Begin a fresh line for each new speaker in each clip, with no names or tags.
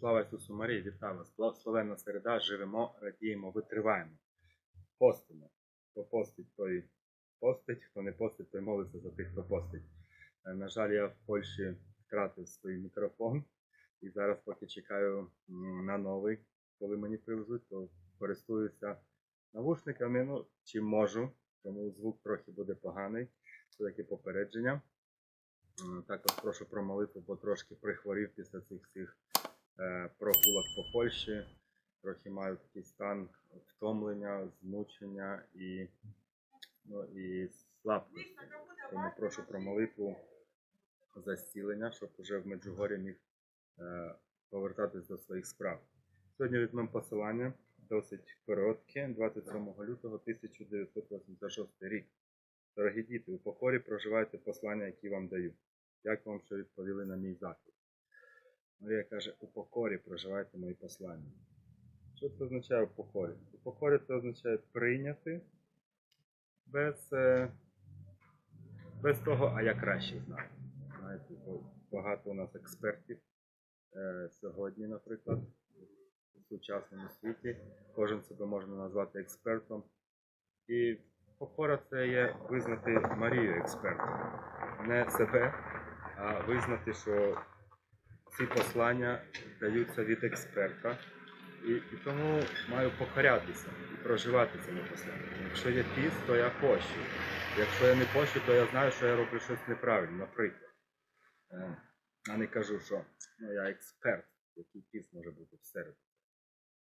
Слава Ісусу Марії, вітаю вас! Благословенна середа, живемо, радіємо, витриваємо. Постимо. Хто постить, той постить, хто не постить, той молиться за тих, хто постить. Е, На жаль, я в Польщі втратив свій мікрофон. І зараз, поки чекаю на новий, коли мені привезуть, то користуюся навушниками, ну, чим можу, тому звук трохи буде поганий. Це таке попередження. Також прошу про молитву, бо трошки прихворів після цих всіх прогулок по Польщі. Трохи маю такий стан втомлення, змучення і, ну, і слабкості. Тому прошу про молитву за зцілення, щоб уже в Меджугорі міг е, повертатись до своїх справ. Сьогодні візьмемо посилання досить коротке, 27 лютого 1986 рік. Дорогі діти, у покорі проживайте послання, які вам даю. Як вам що відповіли на мій заклик? Марія каже, у покорі проживайте мої послання. Що це означає у покорі? У покорі це означає прийняти без, е, без того, а я краще знаю. Знаєте, багато у нас експертів е, сьогодні, наприклад, у сучасному світі. Кожен себе можна назвати експертом. І покора це є визнати Марію експертом. Не себе, а визнати, що ці послання даються від експерта. І, і тому маю покорятися і проживати цими посланнями. Якщо є піс, то я пощу. Якщо я не пощу, то я знаю, що я роблю щось неправильно, наприклад. Е, А не кажу, що ну, я експерт, який піс може бути всередині,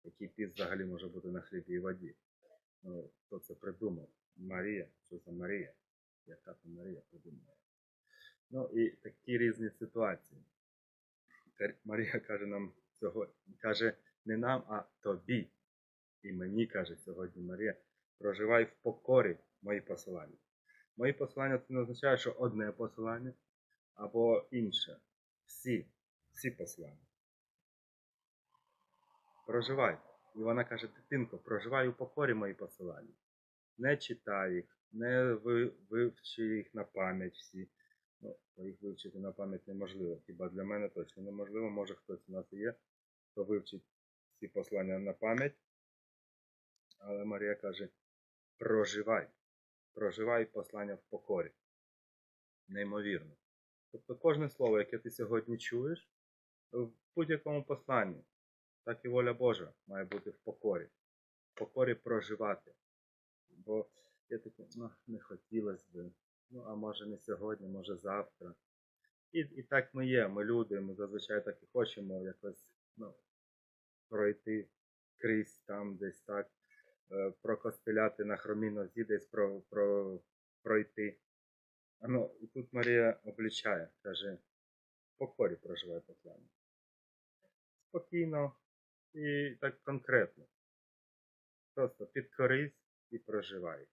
який піс взагалі може бути на хлібі і воді. Ну, хто це придумав? Марія, що за Марія? Яка там Марія придумала? Ну і такі різні ситуації. Марія каже нам сьогодні, каже не нам, а тобі. І мені каже сьогодні Марія, проживай в покорі мої посилання. Мої посилання це не означає, що одне посилання або інше. Всі, всі послання. Проживай. І вона каже, дитинко, проживай у покорі мої посилання. Не читай їх, не ви- вивчи їх на пам'ять всі. Вивчити на пам'ять неможливо. Хіба для мене точно неможливо, може хтось у нас є, хто вивчить ці послання на пам'ять. Але Марія каже: проживай, проживай послання в покорі. Неймовірно. Тобто кожне слово, яке ти сьогодні чуєш, в будь-якому посланні, так і воля Божа має бути в покорі. В покорі проживати. Бо я такий, ну, не хотілося би. Ну, а може не сьогодні, може завтра. І, і так ми є, ми люди, ми зазвичай так і хочемо якось ну, пройти крізь там десь так, е, прокостеляти на хромій нозі, десь про, про, пройти. А Ну, і тут Марія облічає, каже, покорі проживає послання. Спокійно і так конкретно. Просто підкорись і проживай.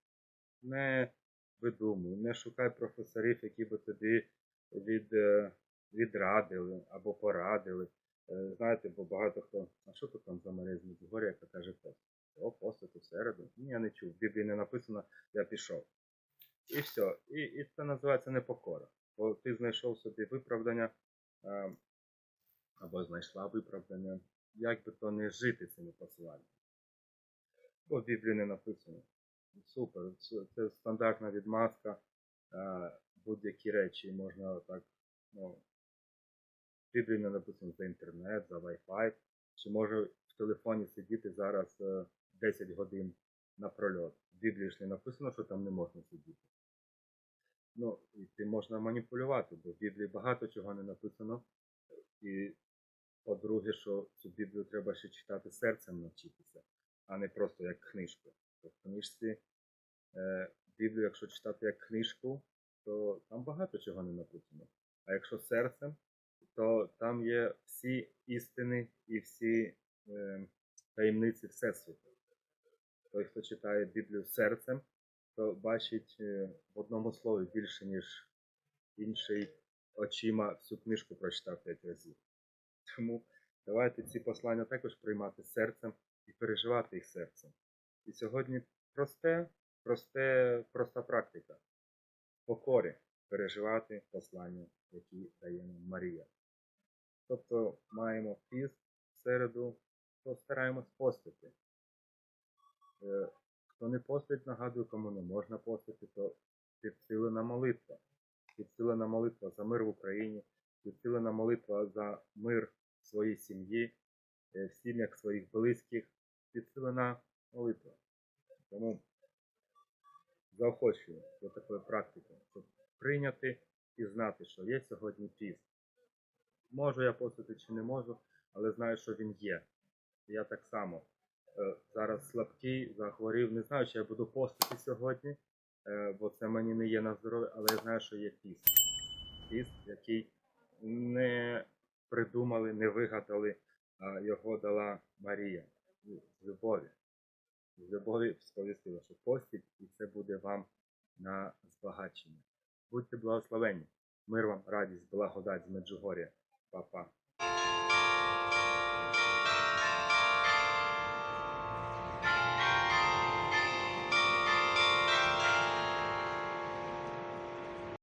Не видумуй, не шукай професорів, які би тобі від, е, відрадили або порадили. Е, Знаєте, бо багато хто, а що тут там за з Меджугор'я, яка каже пост? О, в середу. Ні, я не чув. В Біблії не написано, я пішов. І все. І, і це називається непокора. Бо ти знайшов собі виправдання е, або знайшла виправдання, як би то не жити цими посиланнями. Бо в Біблії не написано. Супер, це стандартна відмазка. Е, Будь-які речі можна так, ну, Біблії написано за інтернет, за Wi-Fi. Чи може в телефоні сидіти зараз е, 10 годин напрольот. В Біблії ж не написано, що там не можна сидіти. Ну, і тим можна маніпулювати, бо в Біблії багато чого не написано. І по-друге, що цю Біблію треба ще читати серцем навчитися, а не просто як книжку. То в книжці е, Біблію, якщо читати як книжку, то там багато чого не написано. А якщо серцем, то там є всі істини і всі е, таємниці Всесвіту. Той, хто читає Біблію серцем, то бачить е, в одному слові більше, ніж інший очима всю книжку прочитав п'ять разів. Тому давайте ці послання також приймати серцем і переживати їх серцем. І сьогодні просте, просте, проста практика. Покорі переживати послання, які дає нам Марія. Тобто маємо піст середу, то стараємось постити. Е, Хто не постить, нагадую, кому не можна постити, то підсилена молитва. Підсилена молитва за мир в Україні, підсилена молитва за мир своїй сім'ї, е, в сім'ях своїх близьких, підсилена молитва. Тому заохочую до такої практики, щоб прийняти і знати, що є сьогодні піст. Можу я постити чи не можу, але знаю, що він є. Я так само е, зараз слабкий, захворів. Не знаю, чи я буду постити сьогодні, е, бо це мені не є на здоров'я, але я знаю, що є піст. Піст, який не придумали, не вигадали, а його дала Марія з любові. З любові сповісти вашу постіль, і це буде вам на збагачення. Будьте благословені. Мир вам, радість, благодать з Меджугор'я. Па-па.